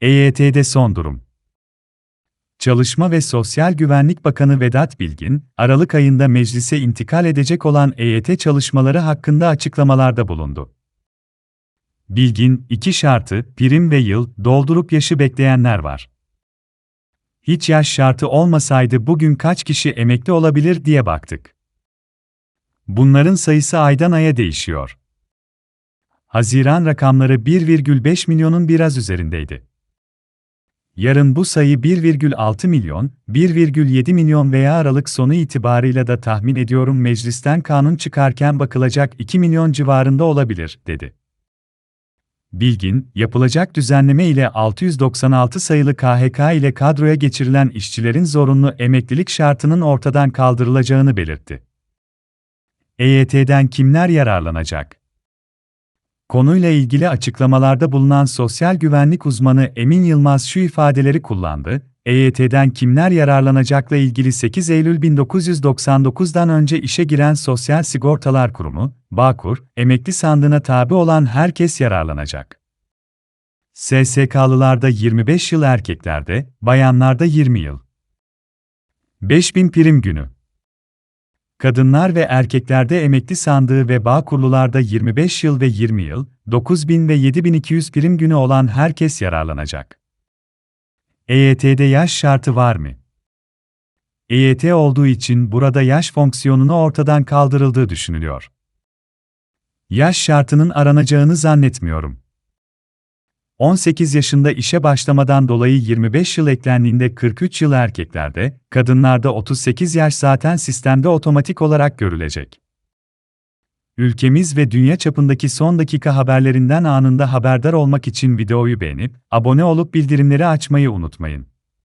EYT'de son durum. Çalışma ve Sosyal Güvenlik Bakanı Vedat Bilgin, Aralık ayında meclise intikal edecek olan EYT çalışmaları hakkında açıklamalarda bulundu. Bilgin, iki şartı, prim ve yıl, doldurup yaşı bekleyenler var. Hiç yaş şartı olmasaydı bugün kaç kişi emekli olabilir diye baktık. Bunların sayısı aydan aya değişiyor. Haziran rakamları 1,5 milyonun biraz üzerindeydi. Yarın bu sayı 1,6 milyon, 1,7 milyon veya Aralık sonu itibarıyla da tahmin ediyorum meclisten kanun çıkarken bakılacak 2 milyon civarında olabilir, dedi. Bilgin, yapılacak düzenleme ile 696 sayılı KHK ile kadroya geçirilen işçilerin zorunlu emeklilik şartının ortadan kaldırılacağını belirtti. EYT'den kimler yararlanacak? Konuyla ilgili açıklamalarda bulunan sosyal güvenlik uzmanı Emin Yılmaz şu ifadeleri kullandı. EYT'den kimler yararlanacakla ilgili 8 Eylül 1999'dan önce işe giren Sosyal Sigortalar Kurumu, Bağkur, emekli sandığına tabi olan herkes yararlanacak. SSK'lılarda 25 yıl erkeklerde, bayanlarda 20 yıl. 5000 prim günü. Kadınlar ve erkeklerde emekli sandığı ve bağ kurlularda 25 yıl ve 20 yıl, 9000 ve 7200 prim günü olan herkes yararlanacak. EYT'de yaş şartı var mı? EYT olduğu için burada yaş fonksiyonunu ortadan kaldırıldığı düşünülüyor. Yaş şartının aranacağını zannetmiyorum. 18 yaşında işe başlamadan dolayı 25 yıl eklendiğinde 43 yıl erkeklerde, kadınlarda 38 yaş zaten sistemde otomatik olarak görülecek. Ülkemiz ve dünya çapındaki son dakika haberlerinden anında haberdar olmak için videoyu beğenip, abone olup bildirimleri açmayı unutmayın.